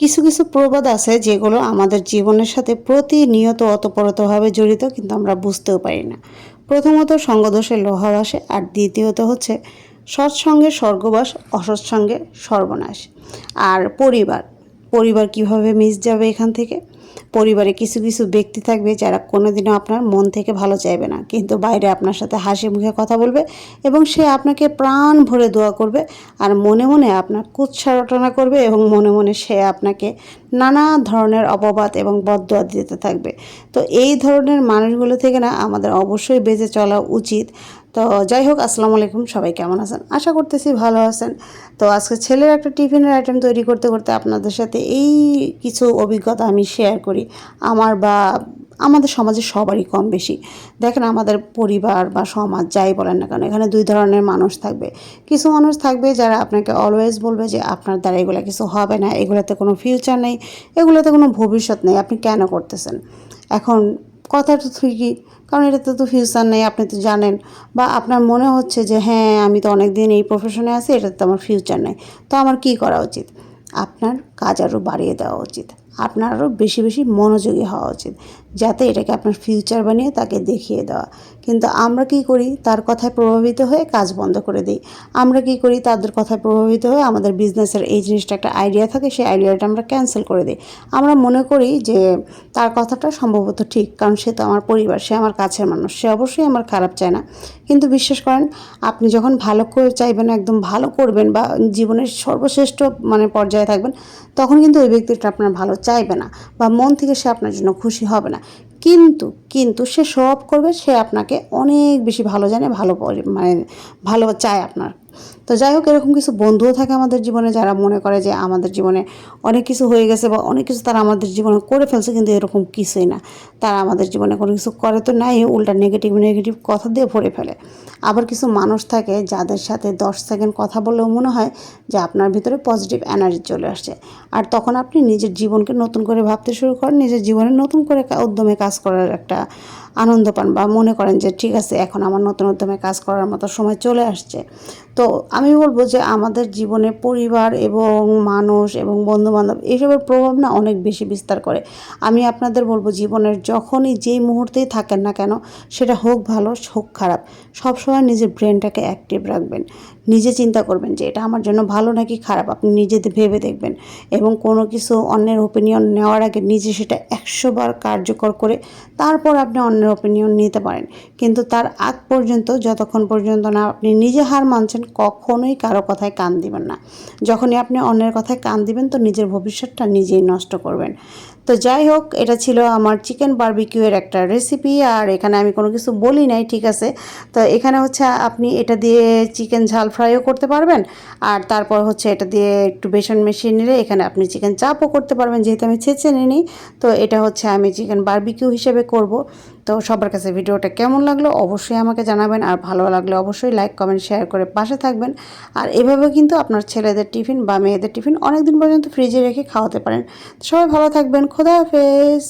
কিছু কিছু প্রবাদ আছে যেগুলো আমাদের জীবনের সাথে প্রতিনিয়ত অতপরতভাবে জড়িত, কিন্তু আমরা বুঝতেও পারি না। প্রথমত সঙ্গদোষে লোহা বাসে আর দ্বিতীয়ত হচ্ছে সৎসঙ্গে স্বর্গবাস, অসৎসঙ্গে সর্বনাশ। আর পরিবার পরিবার কীভাবে মিস যাবে এখান থেকে? পরিবারে কিছু কিছু ব্যক্তি থাকবে যারা কোনোদিনও আপনার মন থেকে ভালো চাইবে না। কিন্তু বাইরে আপনার সাথে হাসি মুখে কথা বলবে এবং সে আপনাকে প্রাণ ভরে দোয়া করবে আর মনে মনে আপনার কুৎসা রটনা করবে এবং মনে মনে সে আপনাকে নানা ধরনের অপবাদ এবং বদদোয়া দিতে থাকবে। তো এই ধরনের মানুষগুলো থেকে না আমাদের অবশ্যই বেঁচে চলা উচিত। তো যাই হোক, আসসালামু আলাইকুম। সবাই কেমন আছেন? আশা করতেছি ভালো আছেন। তো আজকে ছেলের একটা টিফিনের আইটেম তৈরি করতে করতে আপনাদের সাথে এই কিছু অভিজ্ঞতা আমি শেয়ার করি। আমার বা আমাদের সমাজে সবারই কম বেশি। দেখেন, আমাদের পরিবার বা সমাজ যাই বলেন না কেন, এখানে দুই ধরনের মানুষ থাকবে। কিছু মানুষ থাকবে যারা আপনাকে অলওয়েজ বলবে যে, আপনার দ্বারা এগুলো কিছু হবে না, এগুলোতে কোনো ফিউচার নেই, এগুলোতে কোনো ভবিষ্যৎ নেই, আপনি কেন করতেছেন? এখন কথাটা ঠিকই, কারণ এটাতে তো ফিউচার নেই, আপনি তো জানেন। বা আপনার মনে হচ্ছে যে হ্যাঁ আমি তো অনেক দিন এই প্রফেশনে আছি এটাতে তো আমার ফিউচার নেই। তো আমার কি করা উচিত? আপনার কাজ আরও বাড়িয়ে দেওয়া উচিত। আপনার আরও বেশি বেশি মনোযোগী হওয়া উচিত। যাতে এটাকে আপনার ফিউচার বানিয়ে তাকে দেখিয়ে দেওয়া। কিন্তু আমরা কি করি? তার কথায় প্রভাবিত হয়ে কাজ বন্ধ করে দিই। আমরা কি করি? তাদের কথায় প্রভাবিত হয়ে আমাদের বিজনেসের এই জিনিসটা একটা আইডিয়া থাকে, সেই আইডিয়াটা আমরা ক্যান্সেল করে দিই। আমরা মনে করি যে তার কথাটা সম্ভবত ঠিক, কারণ সে তো আমার পরিবার, সে আমার কাছের মানুষ, সে অবশ্যই আমার খারাপ চায় না। কিন্তু বিশ্বাস করেন, আপনি যখন ভালো করে চাইবেন, একদম ভালো করবেন বা জীবনের সর্বশ্রেষ্ঠ মানে পর্যায়ে থাকবেন, তখন কিন্তু ওই ব্যক্তিটা আপনার ভালো চাইবে না বা মন থেকে সে আপনার জন্য খুশি হবে না। কিন্তু কিন্তু সে সব করবে, সে আপনাকে অনেক বেশি ভালো জানে, ভালো মানে ভালো চায় আপনার। তো যাই হোক, এরকম কিছু বন্ধুও থাকে আমাদের জীবনে যারা মনে করে যে আমাদের জীবনে অনেক কিছু হয়ে গেছে বা অনেক কিছু তারা আমাদের জীবনে করে ফেলছে, কিন্তু এরকম কিছুই না। তারা আমাদের জীবনে কোনো কিছু করে তো নাই, উল্টা নেগেটিভ নেগেটিভ কথা দিয়ে ভরে ফেলে। আবার কিছু মানুষ থাকে যাদের সাথে দশ সেকেন্ড কথা বললেও মনে হয় যে আপনার ভিতরে পজিটিভ এনার্জি চলে আসছে। আর তখন আপনি নিজের জীবনকে নতুন করে ভাবতে শুরু করেন, নিজের জীবনে নতুন করে উদ্যমে কাজ করার একটা আনন্দ পান বা মনে করেন যে, ঠিক আছে, এখন আমার নতুন উদ্যমে কাজ করার মতো সময় চলে আসছে। তো আমি বলব যে আমাদের জীবনে পরিবার এবং মানুষ এবং বন্ধুবান্ধব এইসবের প্রভাব না অনেক বেশি বিস্তার করে। আমি আপনাদের বলব জীবনের যখনই যেই মুহূর্তেই থাকেন না কেন, সেটা হোক ভালো, হোক খারাপ, সবসময় নিজের ব্রেনটাকে অ্যাক্টিভ রাখবেন। নিজে চিন্তা করবেন যে এটা আমার জন্য ভালো নাকি খারাপ, আপনি নিজে ভেবে দেখবেন। এবং কোনো কিছু অন্যের ওপিনিয়ন নেওয়ার আগে নিজে সেটা একশো বার কার্যকর করে তারপর আপনি অন্যের ওপিনিয়ন নিতে পারেন। কিন্তু তার আগ পর্যন্ত, যতক্ষণ পর্যন্ত না আপনি নিজে হার মানছেন কখনোই কারও কথায় কান দিবেন না। যখনই আপনি অন্যের কথায় কান দিবেন, তো নিজের ভবিষ্যৎটা নিজেই নষ্ট করবেন। তো যাই হোক, এটা ছিল আমার চিকেন বারবিকিউয়ের একটা রেসিপি আর এখানে আমি কোনো কিছু বলি নাই, ঠিক আছে? তো এখানে হচ্ছে আপনি এটা দিয়ে চিকেন ঝাল ফ্রাইও করতে পারবেন, আর তারপর হচ্ছে এটা দিয়ে একটু বেসন মিশিয়ে নিলে এখানে আপনি চিকেন চাপও করতে পারবেন, যেহেতু আমি ছেঁচে নিই তো এটা হচ্ছে আমি চিকেন বারবিকিউ হিসেবে করব। তো সবার কাছে ভিডিওটা কেমন লাগল অবশ্যই আমাকে জানাবেন, আর ভালো লাগলে অবশ্যই লাইক কমেন্ট শেয়ার করে পাশে থাকবেন। আর এভাবে কিন্তু আপনার ছেলেদের টিফিন বা মেয়েদের টিফিন অনেক দিন পর্যন্ত ফ্রিজে রেখে খাওয়াতে পারেন। সবাই ভালো থাকবেন, খোদা হাফেজ।